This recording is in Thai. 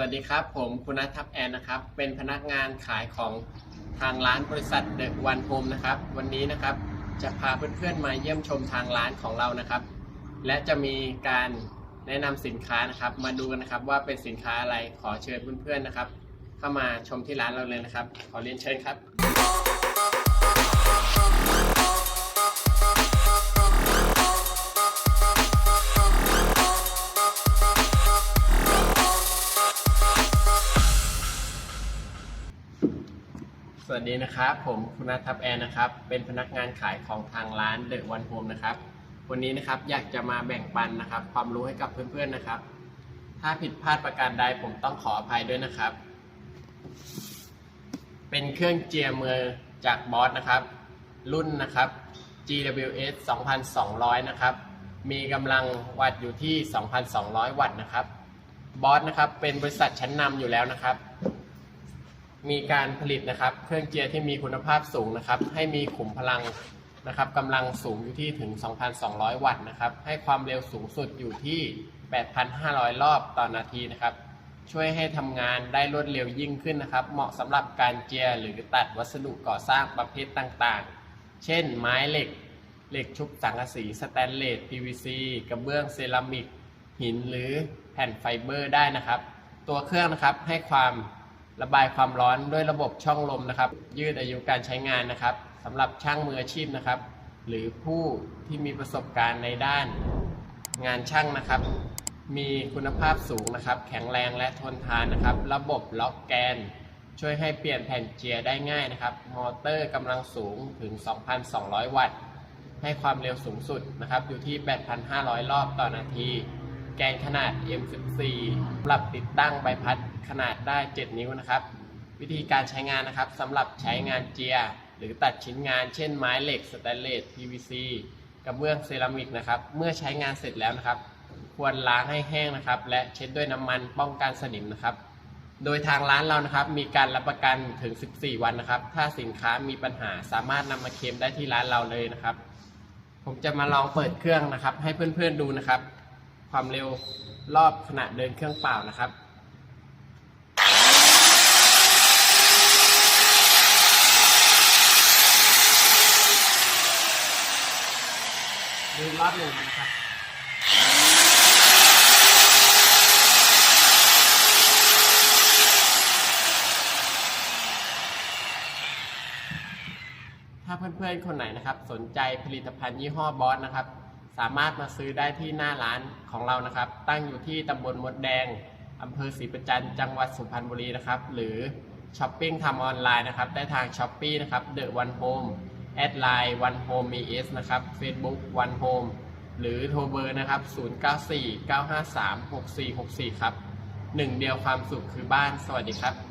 วัสดีครับ ผมคุณนัททัพแอนนะครับ เป็นพนักงานขายของทางร้านบริษัทเดอะวันโฮมนะครับ วันนี้นะครับจะพาเพื่อนๆมาเยี่ยมชมทางร้านของเรานะครับ และจะมีการแนะนำสินค้านะครับ มาดูกันนะครับว่าเป็นสินค้าอะไรขอเชิญเพื่อนๆนะครับ เข้ามาชมที่ร้านเราเลยนะครับ ขอเรียนเชิญครับ สวัสดีนะครับ ผมคุณนัททัพแอนนะครับ เป็นพนักงานขายของทางร้านเดอะวันโฮมนะครับ วันนี้นะครับอยากจะมาแบ่งปันนะครับ ความรู้ให้กับเพื่อนๆนะครับ ถ้าผิดพลาดประการใดผมต้องขออภัยด้วยนะครับ เป็นเครื่องเจียมือจากบอสนะครับ รุ่นนะครับ GWS 2200 นะครับ มีกำลังวัตต์อยู่ที่ 2,200 วัตต์นะครับ บอสนะครับเป็นบริษัทชั้นนำอยู่แล้วนะครับ มีการผลิตนะครับ เครื่องเจียร์ที่มีคุณภาพสูงนะครับ ให้มีขุมพลังนะครับกำลังสูงอยู่ที่ถึง 2,200 วัตต์นะครับ ให้ความเร็วสูงสุดอยู่ที่ 8,500 รอบต่อนาทีนะครับ ช่วยให้ทำงานได้รวดเร็วยิ่งขึ้นนะครับ เหมาะสำหรับการเจียร์หรือตัดวัสดุก่อสร้างประเภทต่างๆ เช่น ไม้เหล็ก เหล็กชุบสังกะสีสแตนเลส PVC กระเบื้องเซรามิก หินหรือแผ่นไฟเบอร์ได้นะครับ ตัวเครื่องนะครับให้ความ ระบายความร้อนด้วยระบบช่องลมนะครับ ยืดอายุการใช้งานนะครับสำหรับช่างมืออาชีพนะครับ หรือผู้ที่มีประสบการณ์ในด้าน งานช่างนะครับ มีคุณภาพสูงนะครับ แข็งแรงและทนทานนะครับ ระบบล็อกแกน ช่วยให้เปลี่ยนแผ่นเจียร์ได้ง่ายนะครับ มอเตอร์กำลังสูงถึง 2,200 วัตต์ ให้ความเร็วสูงสุดนะครับ อยู่ที่ 8,500 รอบต่อนาที แกนขนาด M14 สำหรับติดตั้งใบพัดขนาดได้ 7 นิ้วนะครับ วิธีการใช้งานนะครับสำหรับใช้งานเจียร์หรือตัดชิ้นงานเช่นไม้เหล็กสแตนเลส PVC กระเบื้องเซรามิกนะครับเมื่อใช้งานเสร็จแล้วนะครับ ควรล้างให้แห้งนะครับ และเช็ดด้วยน้ำมันป้องกันสนิมนะครับ โดยทางร้านเรานะครับ มีการรับประกันถึง 14 วันนะครับ ถ้าสินค้ามีปัญหาสามารถนำมาเคลมได้ที่ร้านเราเลยนะครับ ผมจะมาลองเปิดเครื่องนะครับ ให้เพื่อนๆดูนะครับ ความเร็วรอบขณะเดินเครื่องเปล่านะครับดูรอบหนึ่งนะครับถ้าเพื่อนๆ คนไหนนะครับ สนใจผลิตภัณฑ์ยี่ห้อบอสนะครับ สามารถมาซื้อได้ที่หน้าร้านของเรานะครับ ตั้งอยู่ที่ตำบลมดแดงอำเภอศรีประจันทร์จังหวัดสุพรรณบุรีนะครับ หรือช้อปปิ้งทำออนไลน์นะครับ ได้ทางช้อปปีนะครับ The One Home แอดไลน์ One Home มี S นะครับ Facebook One Home หรือโทรเบอร์นะครับ 094 953 6464 ครับหนึ่งเดียวความสุขคือบ้านสวัสดีครับ